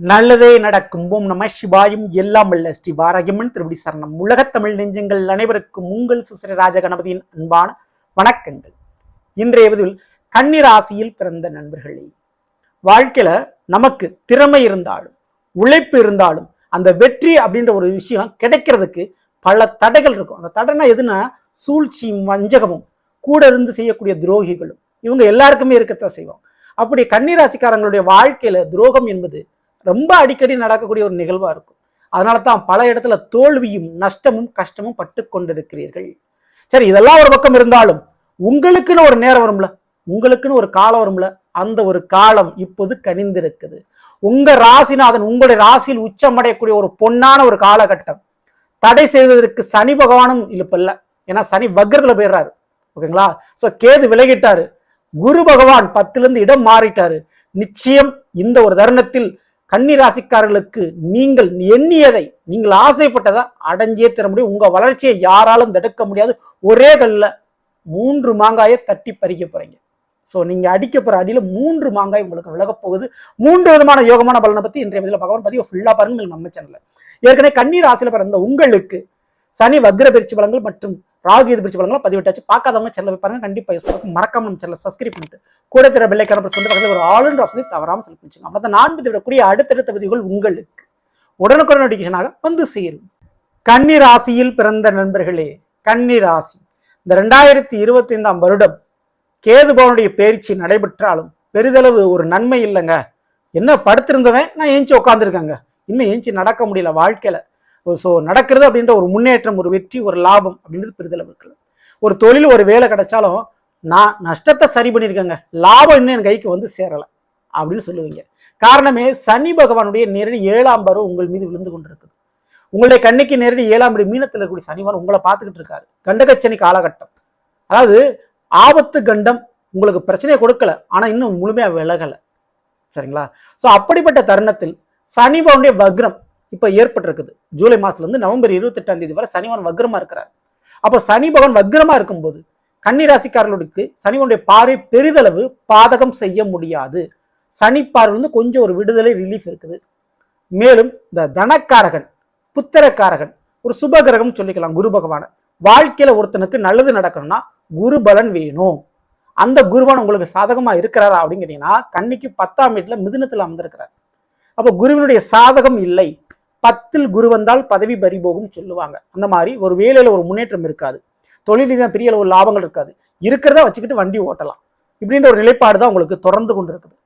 நல்லதே நடக்கும். ஓம் நம சிவாயும் எல்லாம் வல்ல ஸ்ரீ பாரகியம்மன் திருவடி சரணம். உலகத்தமிழ் நெஞ்சங்கள் அனைவருக்கும் உங்கள் சுசரி ராஜ கணபதியின் அன்பான வணக்கங்கள். இன்றைய பதிவில் கன்னிராசியில் பிறந்த நண்பர்களே வாழ்க்கையில நமக்கு திறமை இருந்தாலும் உழைப்பு இருந்தாலும் அந்த வெற்றி அப்படின்ற ஒரு விஷயம் கிடைக்கிறதுக்கு பல தடைகள் இருக்கும். அந்த தடைனா எதுனா சூழ்ச்சியும் வஞ்சகமும் கூட இருந்து செய்யக்கூடிய துரோகிகளும் இவங்க எல்லாருக்குமே இருக்கத்தான் செய்வோம் அப்படி கன்னிராசிக்காரங்களுடைய வாழ்க்கையில துரோகம் என்பது ரொம்ப அடிக்கடி நடக்கக்கூடிய ஒரு நிகழ்வாக இருக்கும். அதனால தான் பல இடத்துல தோல்வியும் நஷ்டமும் கஷ்டமும் பட்டு கொண்டிருக்கிறீர்கள். சரி இதெல்லாம் ஒரு பக்கம் இருந்தாலும் உங்களுக்குன்னு ஒரு நேரம் வரும்ல? உங்களுக்குன்னு ஒரு காலம் வரும்ல? அந்த ஒரு காலம் இப்போது கனிந்திருக்குது. உங்க ராசிநாதன் உங்களுடைய ராசியில் உச்சமடையக்கூடிய ஒரு பொன்னான ஒரு காலகட்டம். தடை செய்வதற்கு சனி பகவானும் இல்ல ஏன்னா சனி வக்ரத்தில் போயிடுறாரு. ஓகேங்களா? ஸோ கேது விலகிட்டாரு. குரு பகவான் பத்துலேருந்து இடம் மாறிட்டாரு. நிச்சயம் இந்த ஒரு தருணத்தில் கன்னிராசிக்காரர்களுக்கு நீங்கள் எண்ணியதை நீங்கள் ஆசைப்பட்டதை அடைஞ்சே தர முடியும். உங்கள் வளர்ச்சியை யாராலும் தடுக்க முடியாது. ஒரே கல்ல மூன்று மாங்காயை தட்டி பறிக்க போகிறீங்க ஸோ நீங்கள் அடிக்க போகிற அடியில் மூன்று மாங்காய் உங்களுக்கு விலகப் போகுது. மூன்று விதமான யோகமான பலனை பற்றி இன்றைய பதில பகவான் பதிவு ஃபுல்லாக பாருங்கள் நம்ம சேனலில் ஏற்கனவே கண்ணீர் ராசியில பிறந்த உங்களுக்கு சனி வக்ர பயிற்சி பலங்கள் மற்றும் ராகு எது பயிற்சி பலன்களை பதிவிட்டாச்சு பார்க்காதவங்க சேனல் போய் பாருங்க. கண்டிப்பாக யூஸ் பண்ணுங்க. மறக்காம நம்ம சேனல் சப்ஸ்கிரைப் பண்ணிட்டு கூட திற பெல்லை கணப்பர் சொல்லி பக்கத்தில் ஒரு ஆல் ஆப்ஷனை தவறாமல் செலக்ட் பண்ணிச்சுங்க அப்போ நான் விடக்கூடிய அடுத்தடுத்த பதிவுகள் உங்களுக்கு. உடனுக்குடன் நோட்டிஃபிகேஷனாக வந்து சேரும். கன்னி ராசியில் பிறந்த நண்பர்களே கன்னி ராசி. இந்த ரெண்டாயிரத்தி இருபத்தி ஐந்தாம் வருடம் கேது பவனுடைய பயிற்சி நடைபெற்றாலும் பெரிதளவு ஒரு நன்மை இல்லைங்க. என்ன படுத்திருந்தவன் நான் ஏஞ்சி உட்காந்துருக்கேங்க இன்னும் ஏஞ்சி நடக்க முடியல வாழ்க்கையில். ஸோ நடக்கிறது அப்படின்ற ஒரு முன்னேற்றம் ஒரு வெற்றி ஒரு லாபம் அப்படின்றது பெரிதளவு இருக்குல்ல ஒரு தொழில் ஒரு வேலை கிடைச்சாலும் நான் நஷ்டத்தை சரி பண்ணியிருக்கேங்க. லாபம் இன்னும் என் கைக்கு வந்து சேரலை அப்படின்னு சொல்லுவீங்க. காரணமே சனி பகவானுடைய நேரடி ஏழாம் பருவம் உங்கள் மீது விழுந்து கொண்டிருக்குது. உங்களுடைய கண்ணிக்கு நேரடி ஏழாம் படி மீனத்தில் இருக்கக்கூடிய சனிவான் உங்களை பார்த்துக்கிட்டு இருக்காரு. கண்டகச்சனி காலகட்டம் அதாவது ஆபத்து கண்டம் உங்களுக்கு பிரச்சனையை கொடுக்கல ஆனால் இன்னும் முழுமையாக விலகலை. சரிங்களா? ஸோ அப்படிப்பட்ட தருணத்தில் சனிபவனுடைய வக்ரம் இப்போ ஏற்பட்டிருக்குது. ஜூலை மாதத்துலேருந்து நவம்பர் இருபத்தெட்டாம் தேதி வரை சனிவன் வக்ரமாக இருக்கிறார். அப்போ சனி பகவான் வக்ரமாக இருக்கும்போது கன்னிராசிக்காரர்களுக்கு சனிவனுடைய பார்வை பெரிதளவு பாதகம் செய்ய முடியாது. சனி பார்வை கொஞ்சம் ஒரு விடுதலை ரிலீஃப் இருக்குது. மேலும் இந்த தனக்காரகன் புத்திரக்காரகன் ஒரு சுபகிரகம் சொல்லிக்கலாம் குரு பகவான. வாழ்க்கையில் ஒருத்தனுக்கு நல்லது நடக்கணும்னா குரு பலன் வேணும். அந்த குருவன் உங்களுக்கு சாதகமாக இருக்கிறாரா அப்படின்னு கேட்டிங்கன்னா கன்னிக்கு பத்தாம் வீட்டில் மிதினத்தில் அமர்ந்திருக்கிறார். அப்போ குருவினுடைய சாதகம் இல்லை. பத்தில் குரு வந்தால் பதவி பறிபோகும் சொல்லுவாங்க. அந்த மாதிரி ஒரு வேலையில் ஒரு முன்னேற்றம் இருக்காது. தொழில் தான் பெரிய அளவு லாபங்கள் இருக்காது. இருக்கிறத வச்சுக்கிட்டு வண்டி ஓட்டலாம். இப்படின்ற ஒரு நிலைப்பாடு தான் உங்களுக்கு தொடர்ந்து கொண்டு இருக்குது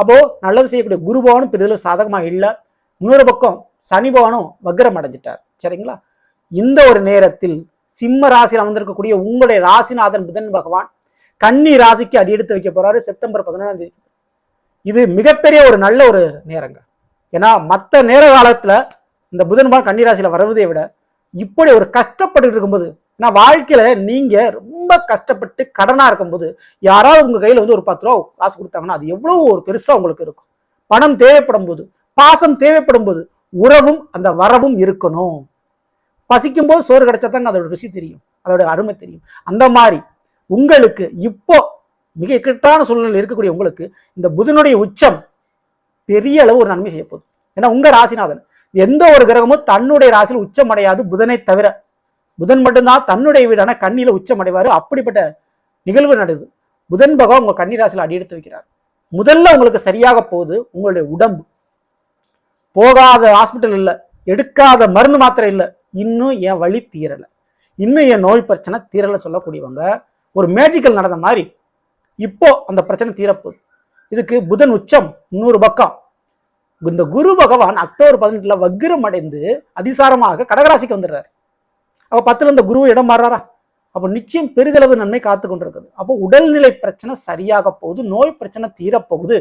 அப்போது நல்லது செய்யக்கூடிய குருபவனும் பெரிதளவு சாதகமாக இல்லை. இன்னொரு பக்கம் சனி பகவானும் வக்ரம் அடைஞ்சிட்டார். சரிங்களா? இந்த ஒரு நேரத்தில் சிம்ம ராசியில் அமர்ந்திருக்கக்கூடிய உங்களுடைய ராசிநாதன் புதன் பகவான் கன்னி ராசிக்கு அடி எடுத்து வைக்க போறாரு செப்டம்பர் பதினேழாம் தேதி. இது மிகப்பெரிய ஒரு நல்ல ஒரு நேரங்க. ஏன்னா மற்ற நேர காலத்தில் இந்த புதன் பகவான் கன்னி வருவதை விட இப்படி ஒரு கஷ்டப்பட்டு இருக்கும்போது நான் வாழ்க்கையில் நீங்கள் ரொம்ப கஷ்டப்பட்டு கடனாக இருக்கும்போது யாராவது உங்கள் கையில் வந்து ஒரு பத்து ரூபா காசு கொடுத்தாங்கன்னா அது எவ்வளோ ஒரு பெருசாக உங்களுக்கு இருக்கும். பணம் தேவைப்படும் போது பாசம் தேவைப்படும் போது உறவும் அந்த வரவும் இருக்கணும். பசிக்கும் போது சோறு கிடைச்சா தாங்க அதோட ருசி தெரியும் அதோட அருமை தெரியும். அந்த மாதிரி உங்களுக்கு இப்போ மிக இக்கட்டான சூழ்நிலை இருக்கக்கூடிய உங்களுக்கு இந்த புதனுடைய உச்சம் பெரிய அளவு ஒரு நன்மை செய்ய போகுது ஏன்னா உங்கள் ராசிநாதன் எந்த ஒரு கிரகமும் தன்னுடைய ராசியில் உச்சமடையாது புதனை தவிர. புதன் மட்டும்தான் தன்னுடைய வீடான கண்ணியில் உச்சம் அப்படிப்பட்ட நிகழ்வு நடக்குது. புதன் பகவான் உங்கள் கன்னி ராசியில் அடி எடுத்து வைக்கிறார். முதல்ல உங்களுக்கு சரியாக போகுது உங்களுடைய உடம்பு. போகாத ஹாஸ்பிட்டல் இல்லை. எடுக்காத மருந்து மாத்திரை இல்லை. இன்னும் என் வழி தீரலை. இன்னும் என் நோய் பிரச்சனை தீரலை சொல்லக்கூடியவங்க ஒரு மேஜிக்கல் நடந்த மாதிரி இப்போ அந்த பிரச்சனை தீரப்போகுது. இதுக்கு புதன் உச்சம் இன்னொரு பக்கம். இந்த குரு பகவான் அக்டோபர் பதினெட்டுல வக்ரம் அடைந்து அதிசாரமாக கடகராசிக்கு வந்துடுறாரு. அப்போ பத்துல இந்த குரு இடம் மாறுறாரா? அப்போ நிச்சயம் பெரிதளவு நன்மை காத்து கொண்டிருக்குது. அப்போ உடல்நிலை பிரச்சனை சரியாக போகுது நோய் பிரச்சனை தீரப்போகுது.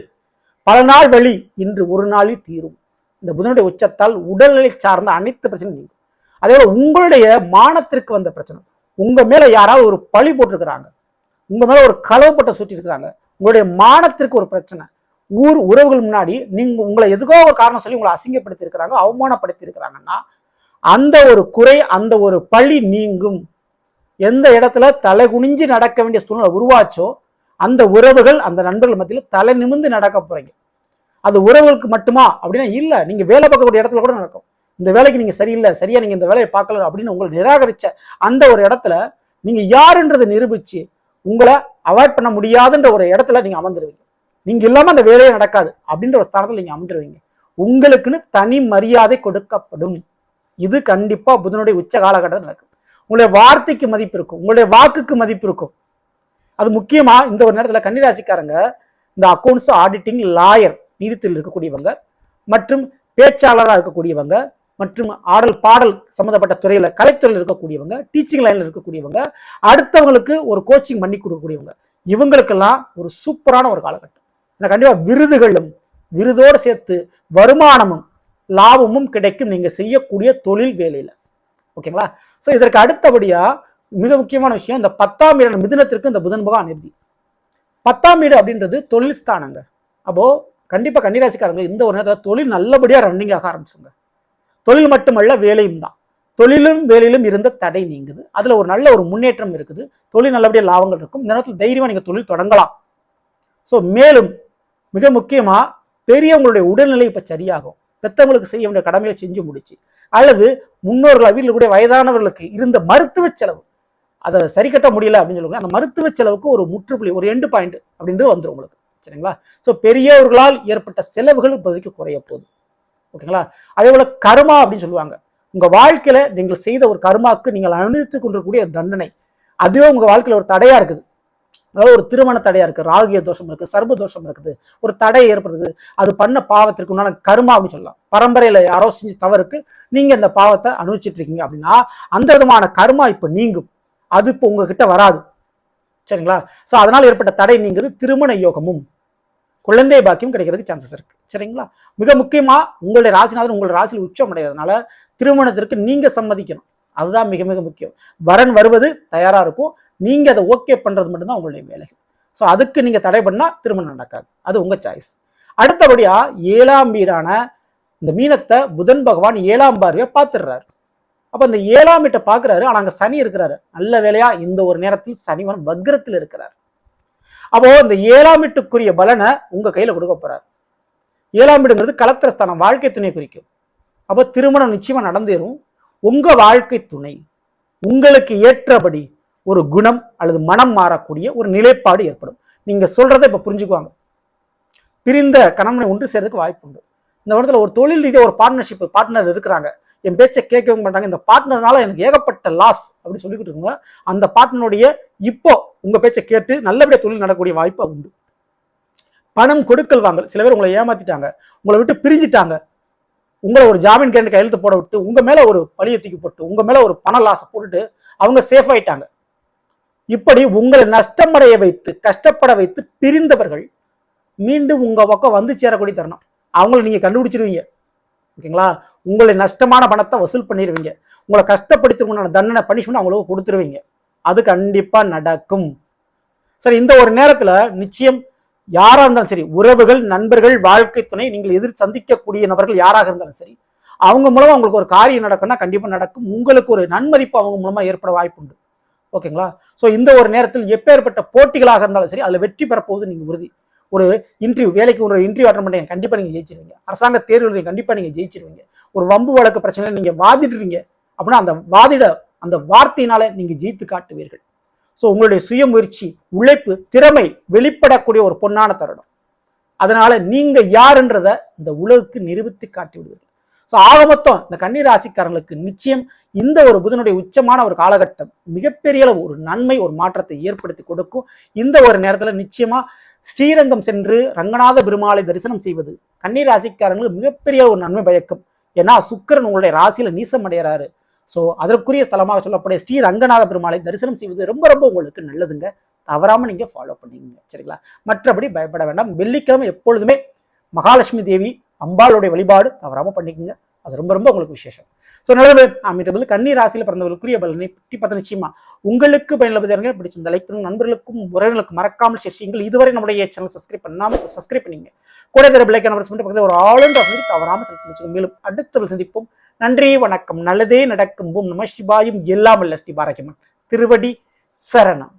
பல நாள் வழி இன்று ஒரு நாளில் தீரும். இந்த புதனுடைய உச்சத்தால் உடல்நிலை சார்ந்த அனைத்து பிரச்சனையும் நீங்கும். அதே போல உங்களுடைய மானத்திற்கு வந்த பிரச்சனை. உங்க மேல யாராவது ஒரு பழி போட்டிருக்கிறாங்க. உங்க மேல ஒரு களவுப்பட்ட சுட்டி இருக்கிறாங்க உங்களுடைய மானத்திற்கு ஒரு பிரச்சனை. ஊர் உறவுகள் முன்னாடி நீங்கள் உங்களை எதுக்கோ ஒரு காரணம் சொல்லி உங்களை அசிங்கப்படுத்தி இருக்கிறாங்க அவமானப்படுத்தி இருக்கிறாங்கன்னா அந்த ஒரு குறை அந்த ஒரு பழி நீங்கும். எந்த இடத்துல தலை குனிஞ்சு நடக்க வேண்டிய சூழ்நிலை உருவாச்சோ அந்த உறவுகள் அந்த நண்பர்கள் மத்தியில் தலை நிமிர்ந்து நடக்க போகிறீங்க அது உறவுகளுக்கு மட்டுமா? அப்படின்னா இல்லை. நீங்கள் வேலை பார்க்கக்கூடிய இடத்துல கூட நடக்கும். இந்த வேலைக்கு நீங்கள் சரியில்லை சரியாக நீங்கள் இந்த வேலையை பார்க்கல அப்படின்னு உங்களை நிராகரித்த அந்த ஒரு இடத்துல நீங்கள் யாருன்றதை நிரூபித்து உங்களை அவாய்ட் பண்ண முடியாதுன்ற ஒரு இடத்துல நீங்கள் அமர்ந்துருவீங்க. நீங்க இல்லாம அந்த வேலையே நடக்காது அப்படின்ற ஒரு ஸ்தானத்தில் நீங்க அமைஞ்சிருவீங்க உங்களுக்குன்னு தனி மரியாதை கொடுக்கப்படும். இது கண்டிப்பா புதனுடைய உச்ச காலகட்டத்தில் நடக்கும். உங்களுடைய வார்த்தைக்கு மதிப்பு இருக்கும். உங்களுடைய வாக்குக்கு மதிப்பு இருக்கும். அது முக்கியமா இந்த ஒரு நேரத்தில் கன்னிராசிக்காரங்க இந்த அக்கௌண்ட்ஸ் ஆடிட்டிங் லாயர் நீதித்துறையில் இருக்கக்கூடியவங்க மற்றும் பேச்சாளராக இருக்கக்கூடியவங்க மற்றும் ஆடல் பாடல் சம்மந்தப்பட்ட துறையில் கலைத்துறையில் இருக்கக்கூடியவங்க டீச்சிங் லைனில் இருக்கக்கூடியவங்க அடுத்தவங்களுக்கு ஒரு கோச்சிங் பண்ணி கொடுக்கக்கூடியவங்க. இவங்களுக்கெல்லாம் ஒரு சூப்பரான ஒரு காலகட்டம். ஏன்னா கண்டிப்பாக விருதுகளும் விருதோடு சேர்த்து வருமானமும் லாபமும் கிடைக்கும். நீங்கள் செய்யக்கூடிய தொழில் வேலையில். ஓகேங்களா? ஸோ இதற்கு அடுத்தபடியாக மிக முக்கியமான விஷயம் இந்த பத்தாம் இடம் மிதுனத்திற்கு இந்த புதன் பகவான் நிறுதி பத்தாம் வீடு அப்படின்றது தொழில் ஸ்தானங்க. அப்போது கண்டிப்பாக கன்னிராசிக்காரங்க இந்த ஒரு நேரத்தில் தொழில் நல்லபடியாக ரன்னிங் ஆக ஆரம்பிச்சுங்க தொழில் மட்டுமல்ல வேலையும் தான். தொழிலும் வேலையிலும் இருந்த தடை நீங்குது. அதில் ஒரு நல்ல ஒரு முன்னேற்றம் இருக்குது. தொழில் நல்லபடியாக லாபங்கள் இருக்கும். இந்த நேரத்தில் தைரியமாக நீங்கள் தொழில் தொடங்கலாம். ஸோ மேலும் மிக முக்கியமாக பெரியவங்களுடைய உடல்நிலை இப்போ சரியாகும். பெத்தவங்களுக்கு செய்ய வேண்டிய கடமையை செஞ்சு முடிச்சு. அல்லது முன்னோர்கள் வீட்டில் கூட வயதானவர்களுக்கு இருந்த மருத்துவ செலவு. அதை சரி கட்ட முடியல அப்படின்னு சொல்லுவாங்க. அந்த மருத்துவ செலவுக்கு ஒரு முற்றுப்புள்ளி ஒரு எண்டு பாயிண்ட் அப்படின்றது வந்துடும் உங்களுக்கு. சரிங்களா? ஸோ பெரியவர்களால் ஏற்பட்ட செலவுகள் இப்போதைக்கு குறைய போகுது. ஓகேங்களா? அதே போல் கர்மா அப்படின்னு சொல்லுவாங்க. உங்கள் வாழ்க்கையில் நீங்கள் செய்த ஒரு கர்மாவுக்கு நீங்கள் அனுபவித்துக் கொண்டிருக்கக்கூடிய தண்டனை. அதுவே உங்கள் வாழ்க்கையில் ஒரு தடையாக இருக்குது. அதாவது ஒரு திருமண தடையாக இருக்குது ராகிய தோஷம் இருக்குது சர்ப தோஷம் இருக்குது ஒரு தடை ஏற்படுது அது பண்ண பாவத்திற்கு உண்டான கர்மா அப்படின்னு சொல்லலாம். பரம்பரையில் யாரோ செஞ்சு தவறுக்கு நீங்கள் இந்த பாவத்தை அனுபவிச்சிட்டு இருக்கீங்க அப்படின்னா அந்த விதமான கர்மா இப்போ நீங்கும். அது இப்போ உங்ககிட்ட வராது. சரிங்களா? ஸோ அதனால் ஏற்பட்ட தடை நீங்கிறது திருமண யோகமும். குழந்தை பாக்கியம் கிடைக்கிறதுக்கு சான்சஸ் இருக்குது சரிங்களா? மிக முக்கியமாக உங்களுடைய ராசிநாதன் உங்களுடைய ராசியில் உச்சம் அடைகிறதுனால திருமணத்திற்கு நீங்கள் சம்மதிக்கணும். அதுதான் மிக மிக முக்கியம். வரன் வருவது தயாராக இருக்கும். நீங்கள் அதை ஓகே பண்ணுறது மட்டும்தான் உங்களுடைய வேலை ஸோ அதுக்கு நீங்கள் தடை பண்ணால் திருமணம் நடக்காது. அது உங்கள் சாய்ஸ் அடுத்தபடியாக ஏழாம் வீடான இந்த மீனத்தை புதன் பகவான் ஏழாம் பார்வையை பார்த்துடுறாரு. அப்போ இந்த ஏழாம் வீட்டை பார்க்குறாரு. ஆனால் அங்கே சனி இருக்கிறாரு. நல்ல வேலையாக இந்த ஒரு நேரத்தில் சனிவன் வக்ரத்தில் இருக்கிறார். அப்போ இந்த ஏழாம் வீட்டுக்குரிய பலனை உங்கள் கையில் கொடுக்க போகிறார் ஏழாம் வீடுங்கிறது கலத்திரஸ்தானம் வாழ்க்கை துணை குறிக்கும். அப்போ திருமணம் நிச்சயமாக நடந்தேறும். உங்கள் வாழ்க்கை துணை. உங்களுக்கு ஏற்றபடி ஒரு குணம் அல்லது மனம் மாறக்கூடிய ஒரு நிலைப்பாடு ஏற்படும். நீங்கள் சொல்கிறத இப்போ புரிஞ்சுக்குவாங்க. பிரிந்த கணவனை ஒன்று சேர்றதுக்கு வாய்ப்பு உண்டு. இந்த இடத்துல ஒரு தொழில் ரீதியாக ஒரு பார்ட்னர்ஷிப் பார்ட்னர் இருக்கிறாங்க. என் பேச்சை கேட்கவும் மாட்டாங்க. இந்த பார்ட்னர்னால எனக்கு ஏகப்பட்ட லாஸ் அப்படின்னு சொல்லிக்கிட்டு இருக்கோங்க அந்த பார்ட்னருடைய இப்போ உங்கள் பேச்சை கேட்டு நல்லபடியாக தொழில் நடக்கக்கூடிய வாய்ப்பு உண்டு. பணம் கொடுக்கல் வாங்கல். சில பேர் உங்களை ஏமாத்திட்டாங்க. உங்களை விட்டு பிரிஞ்சிட்டாங்க. உங்களை ஒரு ஜாமீன் கேண்டு கையெழுத்து போட விட்டு உங்கள் மேலே ஒரு பழியை தூக்கி போட்டு உங்கள் மேலே ஒரு பண லாஸை போட்டுட்டு அவங்க சேஃப் ஆயிட்டாங்க. இப்படி உங்களை நஷ்டமடைய வைத்து கஷ்டப்பட வைத்து பிரிந்தவர்கள் மீண்டும் உங்கள் பக்கம் வந்து சேரக்கூடிய தருணம். அவங்கள நீங்கள் கண்டுபிடிச்சிருவீங்க. ஓகேங்களா? உங்களை நஷ்டமான பணத்தை வசூல் பண்ணிடுவீங்க உங்களை கஷ்டப்படுத்திருக்கணும் தண்டனை பனிஷ்மெண்ட் அவங்களுக்கு கொடுத்துருவீங்க. அது கண்டிப்பாக நடக்கும். சரி இந்த ஒரு நேரத்தில் நிச்சயம் யாராக இருந்தாலும் சரி உறவுகள் நண்பர்கள் வாழ்க்கை துணை நீங்கள் எதிர் சந்திக்கக்கூடிய நபர்கள் யாராக இருந்தாலும் சரி அவங்க மூலமாக உங்களுக்கு ஒரு காரியம் நடக்கும்னா கண்டிப்பாக நடக்கும். உங்களுக்கு ஒரு நன்மதிப்பு அவங்க மூலமாக ஏற்பட வாய்ப்பு உண்டு ஓகேங்களா? ஸோ இந்த ஒரு நேரத்தில் எப்பேற்பட்ட போட்டிகளாக இருந்தாலும் சரி அதில் வெற்றி பெறப்போகுது நீங்கள் உறுதி. ஒரு இன்டர்வியூ வேலைக்கு ஒரு இன்டர்வியூ அட்டன் பண்ணீங்க கண்டிப்பாக நீங்கள் ஜெயிச்சிருவீங்க. அரசாங்க தேர்வு கண்டிப்பாக நீங்கள் ஜெயிச்சிருவீங்க. ஒரு வம்பு வழக்கு பிரச்சனை நீங்கள் வாதிடுவீங்க அப்படின்னா அந்த வாதிட அந்த வார்த்தையினால நீங்கள் ஜெயித்து காட்டுவீர்கள். ஸோ உங்களுடைய சுய முயற்சி உழைப்பு திறமை வெளிப்படக்கூடிய ஒரு பொன்னான தருணம். அதனால நீங்கள் யாருன்றதை இந்த உலகுக்கு நிரூபித்து காட்டி விடுவீர்கள் ஸோ ஆக மொத்தம் இந்த கன்னி ராசிக்காரங்களுக்கு நிச்சயம் இந்த ஒரு புதனுடைய உச்சமான ஒரு காலகட்டம் மிகப்பெரிய அளவு ஒரு நன்மை ஒரு மாற்றத்தை ஏற்படுத்தி கொடுக்கும். இந்த ஒரு நேரத்தில் நிச்சயமாக ஸ்ரீரங்கம் சென்று ரங்கநாத பெருமாளை தரிசனம் செய்வது கன்னி ராசிக்காரங்களுக்கு மிகப்பெரிய ஒரு நன்மை பயக்கும். ஏன்னா சுக்கிரன் உங்களுடைய ராசியில் நீசம் அடைகிறாரு. ஸோ அதற்குரிய ஸ்தலமாக சொல்லக்கூடிய ஸ்ரீ ரங்கநாத பெருமாளை தரிசனம் செய்வது ரொம்ப ரொம்ப உங்களுக்கு நல்லதுங்க. தவறாமல் நீங்கள் ஃபாலோ பண்ணிக்கங்க. சரிங்களா? மற்றபடி பயப்பட வேண்டாம். வெள்ளிக்கிழமை எப்பொழுதுமே மகாலட்சுமி தேவி அம்பாளுடைய வழிபாடு தவறாம பண்ணிக்கோங்க. அது ரொம்ப ரொம்ப உங்களுக்கு விசேஷம். ஸோ நல்லது அமைட்டபோது கன்னி ராசியில் பிறந்தவர்களுக்குரிய பலனை பற்றி பார்த்த நிச்சயமா உங்களுக்கு பயனுள்ள பிடிச்சிருந்த லைக் பண்ணுங்க நண்பர்களுக்கும் உறவினர்களுக்கும் மறக்காமல் ஷேர் செய்யுங்கள். இதுவரை நம்முடைய சேனல் சப்ஸ்கிரைப் பண்ணாமல் சப்ஸ்கிரைப் பண்ணிங்க. கூட தர பிள்ளைக்கு நம்பர் மட்டும் பக்கத்தில் ஒரு ஆளுன்ற அப்படி தவறாமல் செலக்ட் பண்ணிச்சுங்க மேலும் அடுத்த சந்திப்போம். நன்றி வணக்கம். நல்லதே நடக்கும். பூம் நம சிவாயும். எல்லாம் அல்ல ஸ்ரீ பாரகியம்மன் திருவடி சரணம்.